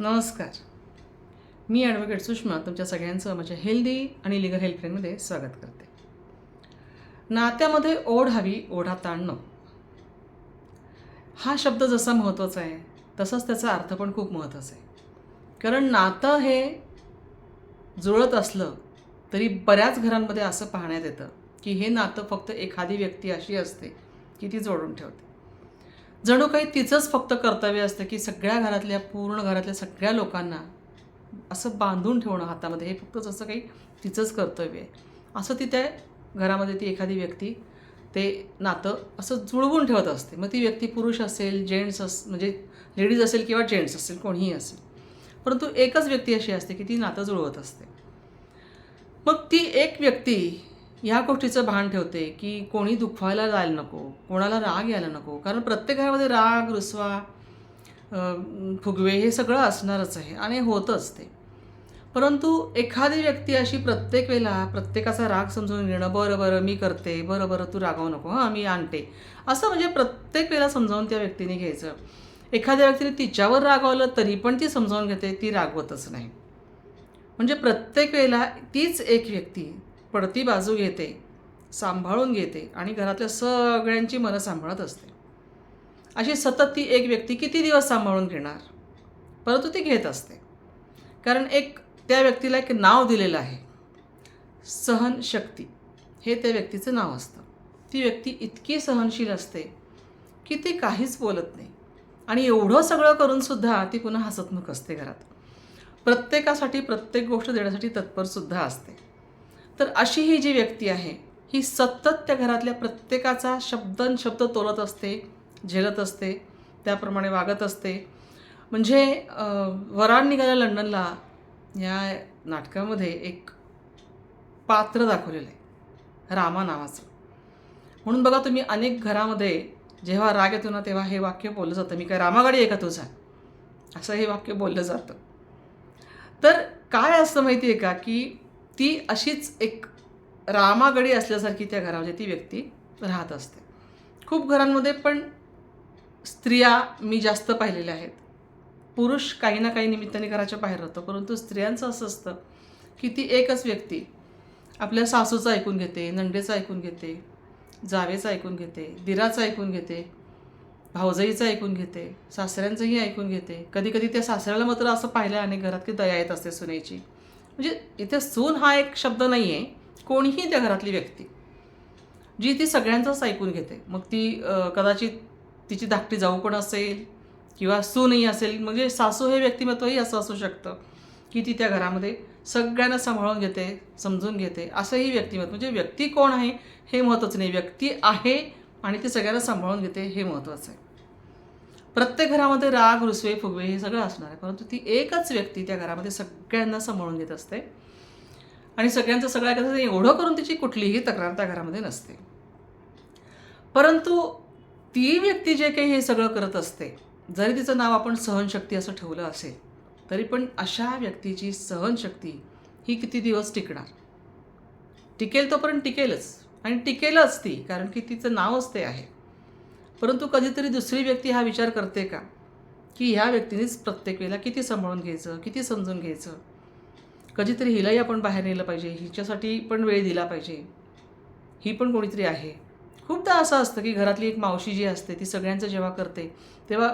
नमस्कार. मी ॲडव्होकेट सुषमा तुमच्या सगळ्यांचं माझ्या हेल्दी आणि लिगल हेल्पलाईनमध्ये स्वागत करते. नात्यामध्ये ओढ हवी ओढा ताणणं. हा शब्द जसा महत्त्वाचा आहे तसाच त्याचा अर्थ पण खूप महत्त्वाचा आहे. कारण नातं हे जुळत असलं तरी बऱ्याच घरांमध्ये असं पाहण्यात येतं की हे नातं फक्त एखादी व्यक्ती अशी असते की ती जोडून ठेवते. जणू काही तिचंच फक्त कर्तव्य असतं की सगळ्या घरातल्या पूर्ण घरातल्या सगळ्या लोकांना असं बांधून ठेवणं हातामध्ये. हे फक्त जसं काही तिचंच कर्तव्य आहे. असं ती त्या घरामध्ये ती एखादी व्यक्ती ते नातं असं जुळवून ठेवत असते. मग ती व्यक्ती पुरुष असेल जेंट्स अस म्हणजे लेडीज असेल किंवा जेंट्स असेल कोणीही असेल. परंतु एकच व्यक्ती अशी असते की ती नातं जुळवत असते. मग ती एक व्यक्ती ह्या गोष्टीचं भान ठेवते की कोणी दुखवायला जायला नको कोणाला राग यायला नको. कारण प्रत्येक घरामध्ये राग रुसवा फुगवे हे सगळं असणारच आहे आणि होतच ते. परंतु एखादी व्यक्ती अशी प्रत्येक वेळेला प्रत्येकाचा राग समजून घेणं बरं बरं मी करते बरं बरं तू रागावू नको हां मी आणते. असं म्हणजे प्रत्येक वेळेला समजावून त्या व्यक्तीने घ्यायचं. एखाद्या व्यक्तीने तिच्यावर रागावलं तरी पण ती समजावून घेते ती रागवतच नाही. म्हणजे प्रत्येक वेळेला तीच एक व्यक्ती पडती बाजू घेते सांभाळून घेते आणि घरातल्या सगळ्यांची मनं सांभाळत असते. अशी सतत ती एक व्यक्ती किती दिवस सांभाळून घेणार? परंतु ती घेत असते. कारण एक त्या व्यक्तीला एक नाव दिलेलं आहे. सहनशक्ती हे त्या व्यक्तीचं नाव असतं. ती व्यक्ती इतकी सहनशील असते की ती काहीच बोलत नाही. आणि एवढं सगळं करूनसुद्धा ती पुन्हा हसतमुख असते घरात. प्रत्येकासाठी प्रत्येक गोष्ट देण्यासाठी तत्परसुद्धा असते. तर अशी ही जी व्यक्ती आहे ही सतत त्या घरातल्या प्रत्येकाचा शब्दन शब्द तोलत असते झेलत असते त्याप्रमाणे वागत असते. म्हणजे अं, वराड निघाल्या लंडनला या नाटकामध्ये एक पात्र दाखवलेलं आहे रामा नावाचं. म्हणून बघा तुम्ही अनेक घरामध्ये जेव्हा राग येतो ना तेव्हा हे वाक्य बोललं जातं. मी काय रामागाडी आहे का तुझा? असं हे वाक्य बोललं जातं. तर काय असतं माहिती आहे का की ती अशीच एक रामागडी असल्यासारखी त्या घरामध्ये म्हणजे ती व्यक्ती राहत असते. खूप घरांमध्ये पण स्त्रिया मी जास्त पाहिलेल्या आहेत. पुरुष काही ना काही निमित्ताने घराच्या बाहेर राहतो परंतु स्त्रियांचं असं असतं की ती एकच व्यक्ती आपल्या सासूचं ऐकून घेते नंडेचं ऐकून घेते जावेचं ऐकून घेते दिराचं ऐकून घेते भावजाईचं ऐकून घेते सासऱ्यांचंही ऐकून घेते. कधी कधी त्या सासऱ्याला मात्र असं पाहिलं अनेक घरात की दया येत असते सुनेची. म्हणजे इथे सून हा एक शब्द नाही आहे कोणीही त्या घरातली व्यक्ती जी ती सगळ्यांचंच ऐकून घेते. मग ती कदाचित तिची धाकटी जाऊ पण असेल किंवा सूनही असेल म्हणजे सासू हे व्यक्तिमत्वही असं असू शकतं की ती त्या घरामध्ये सगळ्यांना सांभाळून घेते समजून घेते असंही व्यक्तिमत्व. म्हणजे व्यक्ती कोण आहे हे महत्त्वाचं नाही. व्यक्ती आहे आणि ती सगळ्यांना सांभाळून घेते हे महत्त्वाचं आहे. प्रत्येक घरामध्ये राग रुसवे फुगवे हे सगळं असणार आहे. परंतु ती एकच व्यक्ती त्या घरामध्ये सगळ्यांना सांभाळून घेत असते. आणि सगळ्यांचं सगळं कसं एवढं करून तिची कुठलीही तक्रार त्या घरामध्ये नसते. परंतु ती व्यक्ती जे काही हे सगळं करत असते जरी तिचं नाव आपण सहनशक्ती असं ठेवलं असेल तरी पण अशा व्यक्तीची सहनशक्ती ही किती दिवस टिकणार? टिकेल तोपर्यंत टिकेलच. आणि टिकेलच ती कारण की तिचं नावच ते आहे. परंतु कधीतरी दुसरी व्यक्ती हा विचार करते का? की ह्या व्यक्तीनेच प्रत्येक वेळेला किती सांभाळून घ्यायचं किती समजून घ्यायचं? कधीतरी हिलाही आपण बाहेर नेलं पाहिजे हिच्यासाठी पण वेळ दिला पाहिजे. ही पण कोणीतरी आहे. खूपदा असं असतं की घरातली एक मावशी जी असते ती सगळ्यांचं जेव्हा करते तेव्हा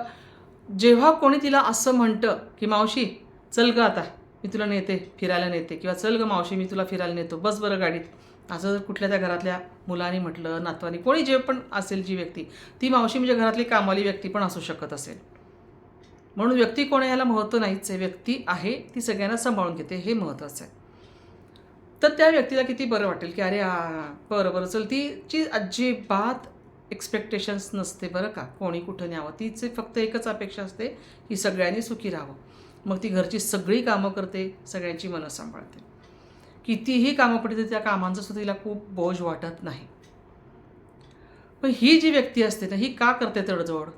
जेव्हा कोणी तिला असं म्हणतं की मावशी चल ग आता. मी तुला नेते फिरायला नेते. किंवा चल ग मावशी मी तुला फिरायला नेतो. बस बरं गाडीत. असं जर कुठल्या त्या घरातल्या मुलांनी म्हटलं नातवानी कोणी जे पण असेल जी व्यक्ती ती मावशी म्हणजे घरातली कामवाली व्यक्ती पण असू शकत असेल. म्हणून व्यक्ती कोण याला महत्त्व नाहीच आहे व्यक्ती आहे ती सगळ्यांना सांभाळून घेते. हे महत्त्वाचं आहे. तर त्या व्यक्तीला किती बरं वाटेल की अरे आ बरं बरं चल. तिची अजिबात एक्सपेक्टेशन्स नसते बरं का. कोणी कुठं न्यावं. तिचे फक्त एकच अपेक्षा असते की सगळ्यांनी सुखी राहावं. मग ती घरची सगळी कामं करते सगळ्यांची मनं सांभाळते. कितीही कामं पडते त्या कामांचं सुद्धा तिला खूप बोज वाटत नाही. पण ही जी व्यक्ती असते ना ही का करते तडजोड?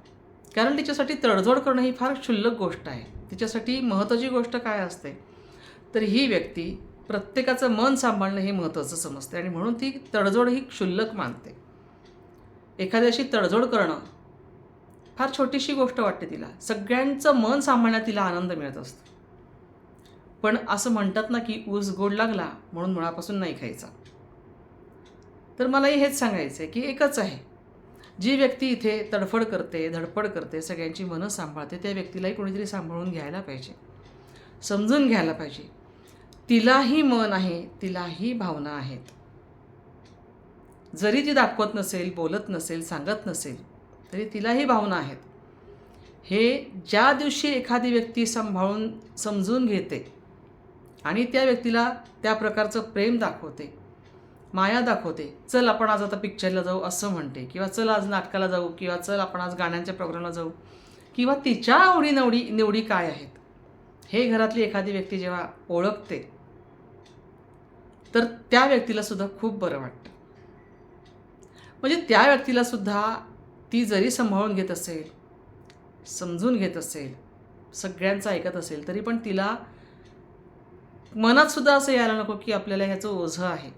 कारण तिच्यासाठी तडजोड करणं ही फार क्षुल्लक गोष्ट आहे. तिच्यासाठी महत्त्वाची गोष्ट काय असते? तर ही व्यक्ती प्रत्येकाचं मन सांभाळणं हे महत्त्वाचं समजते आणि म्हणून ती तडजोड ही क्षुल्लक मानते. एखाद्याशी तडजोड करणं फार छोटीशी गोष्ट वाटते तिला. सगळ्यांचं मन सांभाळण्यात तिला आनंद मिळत असतो. पण असं म्हणतात ना की ऊस गोड लागला म्हणून मुळापासून नाही खायचा. तर मलाही हेच सांगायचं आहे की एकच आहे. जी व्यक्ती इथे तडफड करते धडपड करते सगळ्यांची मनं सांभाळते त्या व्यक्तीलाही कोणीतरी सांभाळून घ्यायला पाहिजे. समजून घ्यायला पाहिजे. तिलाही मन आहे तिलाही भावना आहेत. जरी ती दाखवत नसेल बोलत नसेल सांगत नसेल तरी तिलाही भावना आहेत. हे ज्या दिवशी एखादी व्यक्ती सांभाळून समजून घेते आणि त्या व्यक्तीला त्या प्रकारचं प्रेम दाखवते माया दाखवते चल आपण आज आता पिक्चरला जाऊ असं म्हणते किंवा चल आज नाटकाला जाऊ किंवा चल आपण आज गाण्यांच्या प्रोग्रामला जाऊ किंवा तिच्या आवडीनवडी निवडी काय आहेत? हे घरातली एखादी व्यक्ती जेव्हा ओळखते तर त्या व्यक्तीला सुद्धा खूप बरं वाटतं. म्हणजे त्या व्यक्तीला सुद्धा ती जरी सांभाळून घेत असेल समजून घेत असेल सगळ्यांचं ऐकत असेल तरी पण तिला मनातसुद्धा असं यायला नको की आपल्याला ह्याचं ओझं आहे.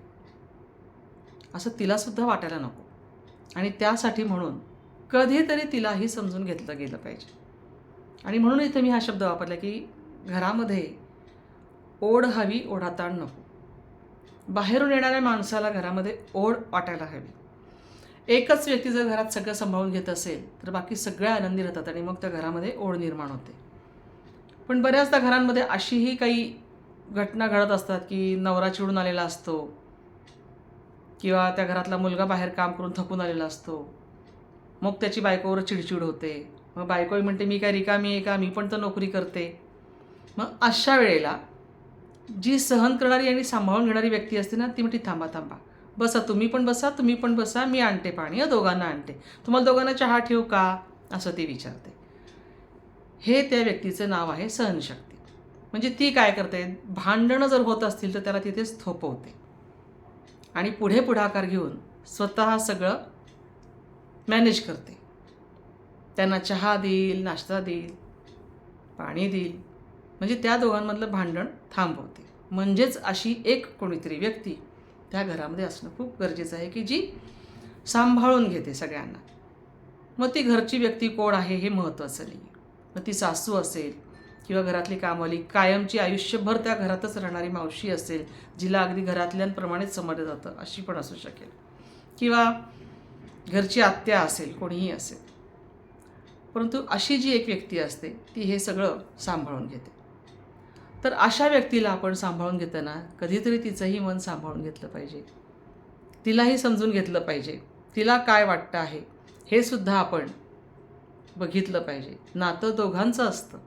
असं तिलासुद्धा वाटायला नको. आणि त्यासाठी म्हणून कधीतरी तिलाही समजून घेतलं गेलं पाहिजे. आणि म्हणून इथे मी हा शब्द वापरला की घरामध्ये ओढ हवी ओढाताण नको. बाहेरून येणाऱ्या माणसाला घरामध्ये ओढ वाटायला हवी. एकच व्यक्ती जर घरात सगळं सांभाळून घेत असेल तर बाकी सगळ्या आनंदी राहतात आणि मग त्या घरामध्ये ओढ निर्माण होते. पण बऱ्याचदा घरांमध्ये अशीही काही घटना घडत असतात की नवरा चिडून आलेला असतो किंवा त्या घरातला मुलगा बाहेर काम करून थकून आलेला असतो. मग त्याची बायकोवर चिडचिड होते. मग बायकोही म्हणते मी काय रिकामी आहे का? मी पण तर नोकरी करते. मग अशा वेळेला जी सहन करणारी आणि सांभाळून घेणारी व्यक्ती असते ना ती म्हणते थांबा थांबा. बसा तुम्ही पण बसा तुम्ही पण बसा मी आणते पाणी दोघांना आणते. तुम्हाला दोघांना चहा ठेवू का? असं ती विचारते. हे त्या व्यक्तीचं नाव आहे सहनशक्ती. म्हणजे ती काय करते? भांडणं जर होत असतील तर त्याला तिथेच थोपवते. आणि पुढे पुढाकार घेऊन स्वतः सगळं मॅनेज करते. त्यांना चहा देईल नाश्ता देईल पाणी देईल. म्हणजे त्या दोघांमधलं भांडण थांबवते. म्हणजेच अशी एक कोणीतरी व्यक्ती त्या घरामध्ये असणं खूप गरजेचं आहे की जी सांभाळून घेते सगळ्यांना. मग ती घरची व्यक्ती कोण आहे हे महत्त्वाचं नाही मग ती सासू असेल किंवा घरातली कामवाली कायमची आयुष्यभर त्या घरातच राहणारी मावशी असेल जिला अगदी घरातल्यांप्रमाणेच समजलं जातं अशी पण असू शकेल. किंवा घरची आत्या असेल कोणीही असेल. परंतु अशी जी एक व्यक्ती असते ती हे सगळं सांभाळून घेते. तर अशा व्यक्तीला आपण सांभाळून घेताना कधीतरी तिचंही मन सांभाळून घेतलं पाहिजे. तिलाही समजून घेतलं पाहिजे. तिला काय वाटतं आहे हे सुद्धा आपण बघितलं पाहिजे. नातं दोघांचं असतं.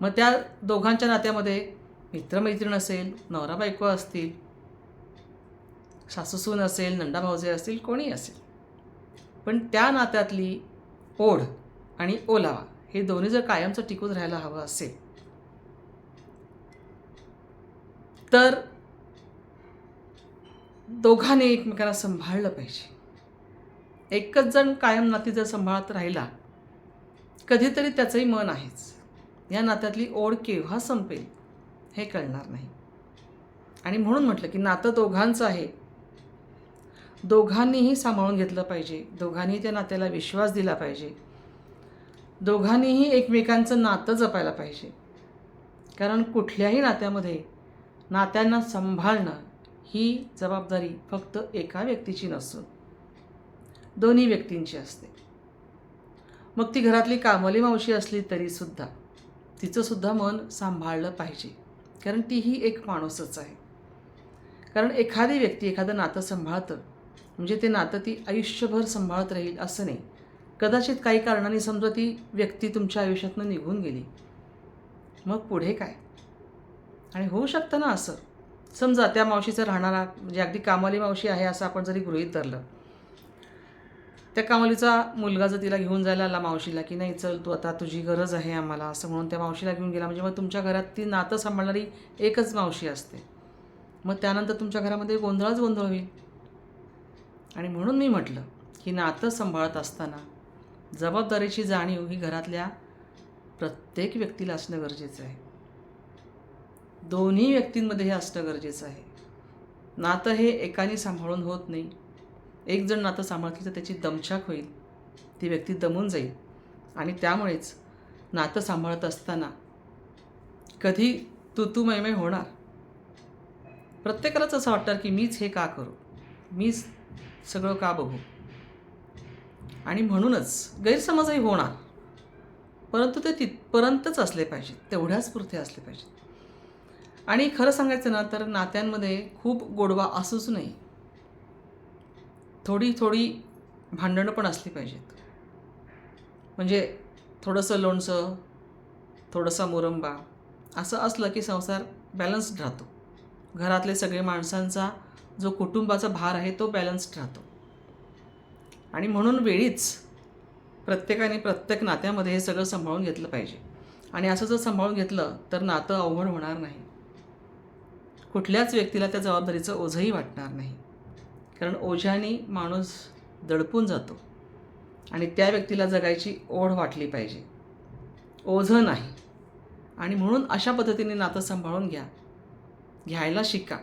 मग त्या दोघांच्या नात्यामध्ये मित्रमैत्रीण असेल नवरा बायको असतील सासूसून असेल नंदा भाऊजे असतील कोणी असेल. पण त्या नात्यातली ओढ आणि ओलावा हे दोन्ही जर कायमचं टिकून राहायला हवं असेल तर दोघांनी एकमेकांना सांभाळलं पाहिजे. एकच जण कायम नाती जर सांभाळत राहिला कधीतरी त्याचंही मन आहेच. या नात्यातली ओढ केव्हा संपेल हे कळणार नाही. आणि म्हणून म्हटलं की नातं दोघांचं आहे. दोघांनीही सांभाळून घेतलं पाहिजे. दोघांनी त्या नात्याला विश्वास दिला पाहिजे. दोघांनीही एकमेकांचं नातं जपायला पाहिजे. कारण कुठल्याही नात्यामध्ये नात्यांना सांभाळणं ही जबाबदारी फक्त एका व्यक्तीची नसून दोन्ही व्यक्तींची असते. मग ती घरातली कामली मावशी असली तरीसुद्धा तिचंसुद्धा मन सांभाळलं पाहिजे कारण तीही एक माणूसच आहे. कारण एखादी व्यक्ती एखादं नातं सांभाळतं म्हणजे ते नातं ती आयुष्यभर सांभाळत राहील असं नाही. कदाचित काही कारणाने समजा ती व्यक्ती तुमच्या आयुष्यातनं निघून गेली. मग पुढे काय? आणि होऊ शकतं ना असं. समजा त्या मावशीचं राहणारा म्हणजे अगदी कामाली मावशी आहे असं आपण जरी गृहीत धरलं. त्या कामालीचा मुलगा जर तिला घेऊन जायला आला मावशीला की नाही चल तू आता तुझी गरज आहे आम्हाला असं म्हणून त्या मावशीला घेऊन गेला. म्हणजे मग तुमच्या घरात ती नातं सांभाळणारी एकच मावशी असते. मग त्यानंतर तुमच्या घरामध्ये गोंधळच गोंधळ होईल. आणि म्हणून मी म्हटलं की नातं सांभाळत असताना जबाबदारीची जाणीव ही घरातल्या प्रत्येक व्यक्तीला असणं गरजेचं आहे. दोन्ही व्यक्तींमध्ये हे असणं गरजेचं आहे. नातं हे एकाने सांभाळून होत नाही. एक जण नातं सांभाळतील तर त्याची दमछाक होईल. ती व्यक्ती दमून जाईल. आणि त्यामुळेच नातं सांभाळत असताना कधी तुतुमयमय होणार? प्रत्येकालाच असं वाटतं की मीच हे का करू? मीच सगळं का बघू? आणि म्हणूनच गैरसमजही होणार. परंतु ते तिथपर्यंतच असले पाहिजेत. तेवढ्याच पुरते असले पाहिजेत. आणि खरं सांगायचं ना तर नात्यांमध्ये खूप गोडवा असूच नाही. थोडी थोडी भांडणं पण असली पाहिजेत. म्हणजे थोडंसं लोणचं थोडंसा मुरंबा असं असलं की संसार बॅलन्स्ड राहतो. घरातले सगळे माणसांचा जो कुटुंबाचा भार आहे तो बॅलन्स्ड राहतो. आणि म्हणून वेळीच प्रत्येकाने प्रत्येक नात्यामध्ये हे सगळं सांभाळून घेतलं पाहिजे. आणि असं जर सांभाळून घेतलं तर नातं अवघड होणार नाही. कुठल्याच व्यक्तीला त्या जबाबदारीचं ओझंही वाटणार नाही. कारण ओझ्याने माणूस दडपून जातो आणि त्या व्यक्तीला जगायची ओढ वाटली पाहिजे. ओझं नाही. आणि म्हणून अशा पद्धतीने नातं सांभाळून घ्या. घ्यायला शिका.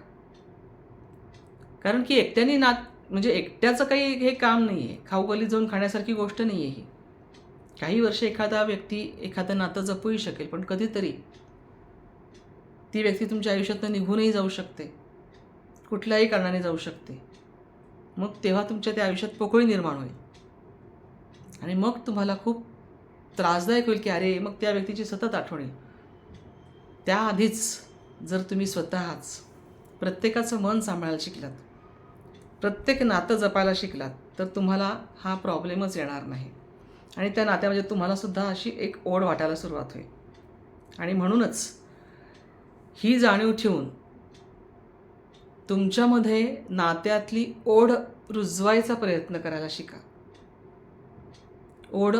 कारण की एकट्याने नात म्हणजे एकट्याचं काही हे काम नाही आहे खाऊगली जाऊन खाण्यासारखी गोष्ट नाही आहे ही. काही वर्ष एखादा व्यक्ती एखादं नातं जपूही शकेल पण कधीतरी ती व्यक्ती तुमच्या आयुष्यातनं निघूनही जाऊ शकते. कुठल्याही कारणाने जाऊ शकते. मग तेव्हा तुमच्या त्या आयुष्यात पोकळी निर्माण होईल. आणि मग तुम्हाला खूप त्रासदायक होईल की अरे मग त्या व्यक्तीची सतत आठवण येईल. त्याआधीच जर तुम्ही स्वतःच प्रत्येकाचं मन सांभाळायला शिकलात प्रत्येक नातं जपायला शिकलात तर तुम्हाला हा प्रॉब्लेमच येणार नाही. आणि त्या नात्यामध्ये तुम्हालासुद्धा अशी एक ओढ वाटायला सुरुवात होईल. आणि म्हणूनच ही जाणीव ठेवून तुमच्यामध्ये नात्यातली ओढ रुजवायचा प्रयत्न करायला शिका. ओढ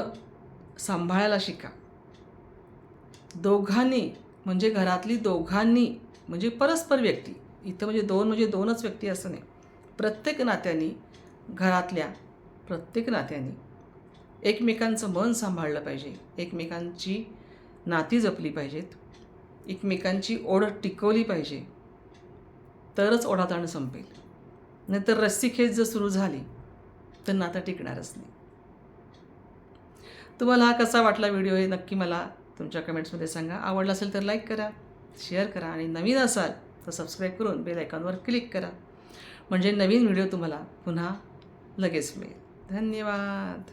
सांभाळायला शिका. दोघांनी म्हणजे घरातली दोघांनी म्हणजे परस्पर व्यक्ती इथं म्हणजे दोन म्हणजे दोनच व्यक्ती असं नाही. प्रत्येक नात्यानी घरातल्या प्रत्येक नात्यानी एकमेकांचं मन सांभाळलं पाहिजे. एकमेकांची नाती जपली पाहिजेत. एकमेकांची ओढ टिकवली पाहिजे. तरच ओढाताण संपेल. नाहीतर रस्सीखेच जर सुरू झाली तर नातं टिकणारच नाही. तुम्हाला हा कसा वाटला व्हिडिओ हे नक्की मला तुमच्या कमेंट्समध्ये सांगा. आवडला असेल तर लाईक करा शेअर करा आणि नवीन असाल तर सबस्क्राईब करून बेल आयकॉनवर क्लिक करा. म्हणजे नवीन व्हिडिओ तुम्हाला पुन्हा लगेच मिळेल. धन्यवाद.